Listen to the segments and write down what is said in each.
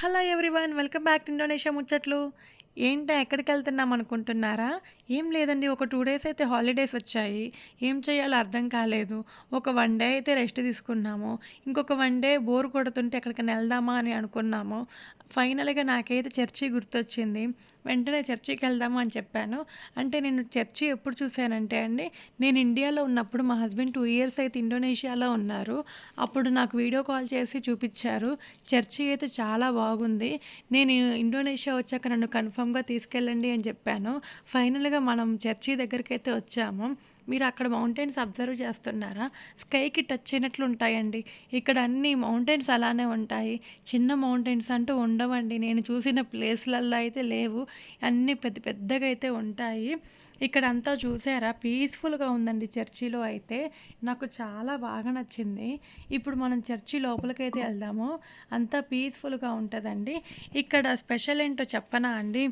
Hello everyone welcome back to Indonesia ముచ్చట్లు. ఏంటో ఎక్కడికి వెళ్తున్నాం అనుకుంటున్నారా ఏం లేదండి ఒక టూ డేస్ అయితే హాలిడేస్ వచ్చాయి. ఏం చేయాలో అర్థం కాలేదు. ఒక వన్ డే అయితే రెస్ట్ తీసుకున్నాము. ఇంకొక వన్ డే బోర్ కొడుతుంటే ఎక్కడికైనా వెళ్దామా అని అనుకున్నాము. ఫైనల్గా నాకైతే చర్చి గుర్తొచ్చింది. వెంటనే చర్చికి వెళ్దాము అని చెప్పాను. అంటే నేను చర్చి ఎప్పుడు చూశానంటే అండి నేను ఇండియాలో ఉన్నప్పుడు మా హస్బెండ్ టూ ఇయర్స్ అయితే ఇండోనేషియాలో ఉన్నారు. అప్పుడు నాకు వీడియో కాల్ చేసి చూపించారు. చర్చి అయితే చాలా బాగుంది. నేను ఇండోనేషియా వచ్చాక నన్ను కన్ఫామ్గా తీసుకెళ్ళండి అని చెప్పాను. ఫైనల్గా మనం చర్చి దగ్గరికి అయితే వచ్చాము. మీరు అక్కడ మౌంటైన్స్ అబ్జర్వ్ చేస్తున్నారా? స్కైకి టచ్ అయినట్లు ఉంటాయండి. ఇక్కడ అన్ని మౌంటైన్స్ అలానే ఉంటాయి. చిన్న మౌంటైన్స్ అంటూ ఉండవండి. నేను చూసిన ప్లేస్లల్లో అయితే లేవు. అన్నీ పెద్ద పెద్దగా అయితే ఉంటాయి. ఇక్కడ అంతా చూసారా? పీస్ఫుల్గా ఉందండి చర్చిలో అయితే. నాకు చాలా బాగా నచ్చింది. ఇప్పుడు మనం చర్చి లోపలికైతే వెళ్దాము. అంతా పీస్ఫుల్గా ఉంటుందండి. ఇక్కడ స్పెషల్ ఏంటో చెప్పనా అండి?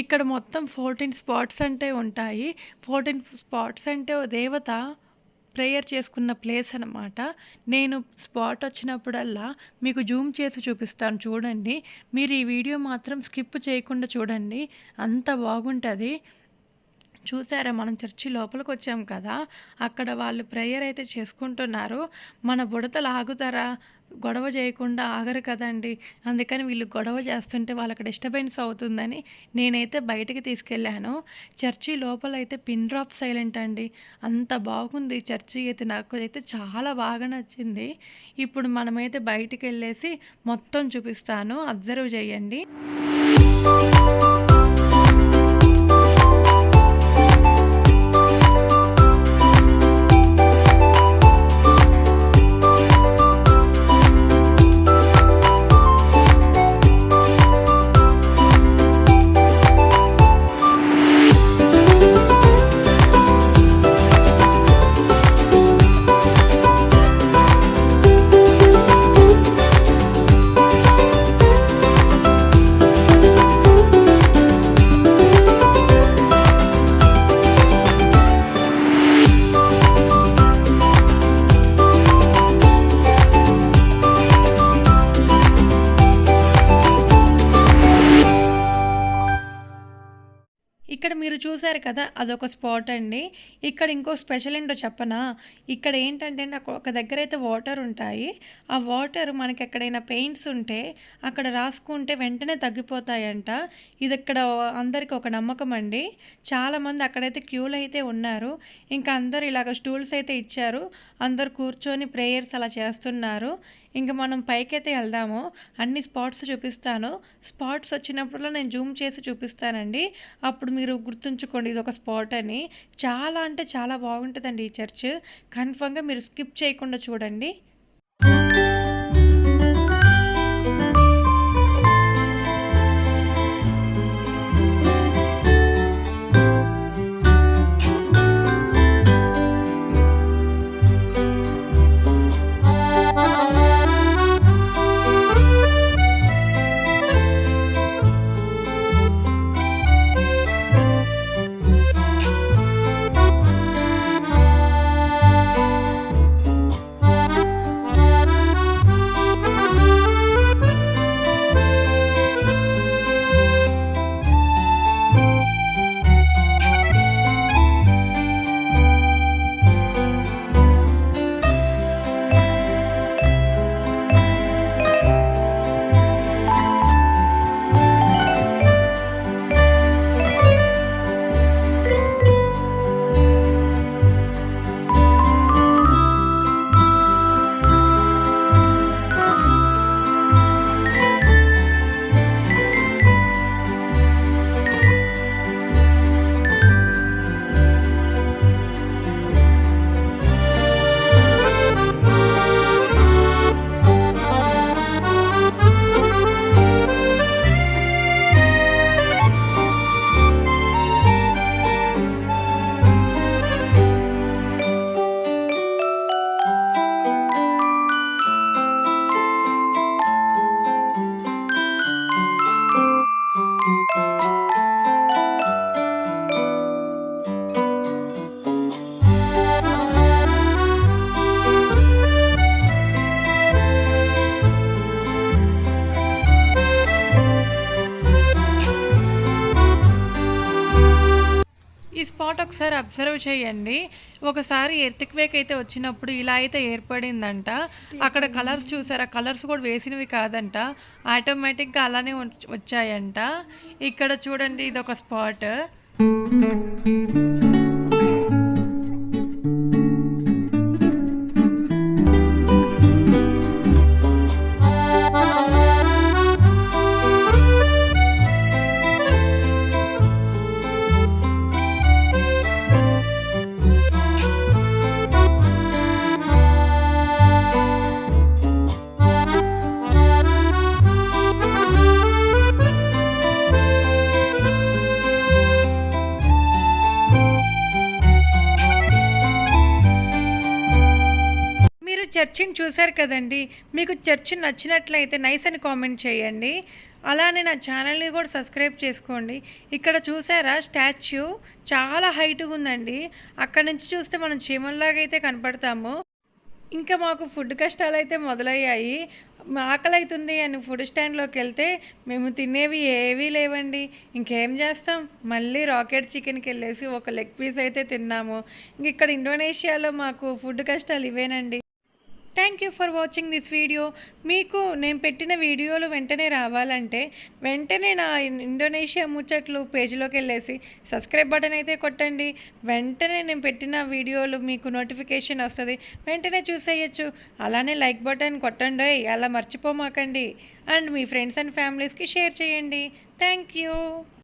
ఇక్కడ మొత్తం ఫోర్టీన్ స్పాట్స్ అంటే ఉంటాయి. ఫోర్టీన్ స్పాట్స్ అంటే ఓ దేవత ప్రేయర్ చేసుకున్న ప్లేస్ అనమాట నేను స్పాట్ వచ్చినప్పుడల్లా మీకు జూమ్ చేసి చూపిస్తాను చూడండి. మీరు ఈ వీడియో మాత్రం స్కిప్ చేయకుండా చూడండి. అంత బాగుంటుంది. చూసారా మనం చర్చి లోపలికి వచ్చాం కదా అక్కడ వాళ్ళు ప్రేయర్ అయితే చేసుకుంటున్నారు. మన బుడతలు ఆగుతారా? గొడవ చేయకుండా ఆగరు కదండి. అందుకని వీళ్ళు గొడవ చేస్తుంటే వాళ్ళకి డిస్టర్బెన్స్ అవుతుందని నేనైతే బయటికి తీసుకెళ్ళాను. చర్చి లోపల అయితే పిన్ డ్రాప్ సైలెంట్ అండి. అంత బాగుంది చర్చి అయితే. నాకు అయితే చాలా బాగా నచ్చింది. ఇప్పుడు మనమైతే బయటికి వెళ్ళేసి మొత్తం చూపిస్తాను. అబ్జర్వ్ చేయండి. ఇక్కడ మీరు చూసారు కదా అదొక స్పాట్ అండి. ఇక్కడ ఇంకో స్పెషల్ ఏంటో చెప్పనా? ఇక్కడ ఏంటంటే నాకు ఒక దగ్గర అయితే వాటర్ ఉంటాయి. ఆ వాటర్ మనకి ఎక్కడైనా పెయింట్స్ ఉంటే అక్కడ రాసుకుంటే వెంటనే తగ్గిపోతాయంట. ఇది ఇక్కడ అందరికి ఒక నమ్మకం అండి. చాలామంది అక్కడైతే క్యూలు అయితే ఉన్నారు. ఇంకా అందరు ఇలాగ స్టూల్స్ అయితే ఇచ్చారు. అందరు కూర్చొని ప్రేయర్స్ అలా చేస్తున్నారు. ఇంకా మనం పైకైతే వెళ్దాము. అన్ని స్పాట్స్ చూపిస్తాను. స్పాట్స్ వచ్చినప్పుడు నేను జూమ్ చేసి చూపిస్తానండి. అప్పుడు మీరు గుర్తుంచుకోండి ఇది ఒక స్పాట్ అని. చాలా అంటే చాలా బాగుంటుందండి ఈ చర్చ్. కన్ఫర్మ్గా మీరు స్కిప్ చేయకుండా చూడండి. ఒకసారి అబ్జర్వ్ చేయండి. ఒకసారి ఎర్త్క్వేక్ అయితే వచ్చినప్పుడు ఇలా అయితే ఏర్పడిందంట. అక్కడ కలర్స్ చూసారా? కలర్స్ కూడా వేసినవి కాదంట. ఆటోమేటిక్గా అలానే వచ్- వచ్చాయంట. ఇక్కడ చూడండి ఇది ఒక స్పాట్. చర్చిని చూశారు కదండి. మీకు చర్చి నచ్చినట్లయితే నైస్ అని కామెంట్ చేయండి. అలానే నా ఛానల్ని కూడా సబ్స్క్రైబ్ చేసుకోండి. ఇక్కడ చూసారా స్టాచ్యూ? చాలా హైట్గా ఉందండి. అక్కడ నుంచి చూస్తే మనం చీమల్లాగైతే అయితే కనపడతాము. ఇంకా మాకు ఫుడ్ కష్టాలు అయితే మొదలయ్యాయి. మా ఆకలి అవుతుంది అని ఫుడ్ స్టాండ్లోకి వెళ్తే మేము తినేవి ఏవీ లేవండి. ఇంకేం చేస్తాం? మళ్ళీ రాకెట్ చికెన్కి వెళ్ళేసి ఒక లెగ్ పీస్ అయితే తిన్నాము. ఇంక ఇక్కడ ఇండోనేషియాలో మాకు ఫుడ్ కష్టాలు ఇవేనండి. Thank you for watching this video మీకు నేను పెట్టిన వీడియోలు వెంటనే రావాలంటే వెంటనే నా ఇండోనేషియా ముచ్చట్లు పేజీలోకి వెళ్ళేసి సబ్స్క్రైబ్ బటన్ అయితే కొట్టండి. వెంటనే నేను పెట్టిన వీడియోలు మీకు నోటిఫికేషన్ వస్తుంది. వెంటనే చూసేయచ్చు. అలానే లైక్ బటన్ కొట్టండి. అలా మర్చిపోమాకండి. అండ్ మీ ఫ్రెండ్స్ అండ్ ఫ్యామిలీస్కి షేర్ చేయండి. Thank you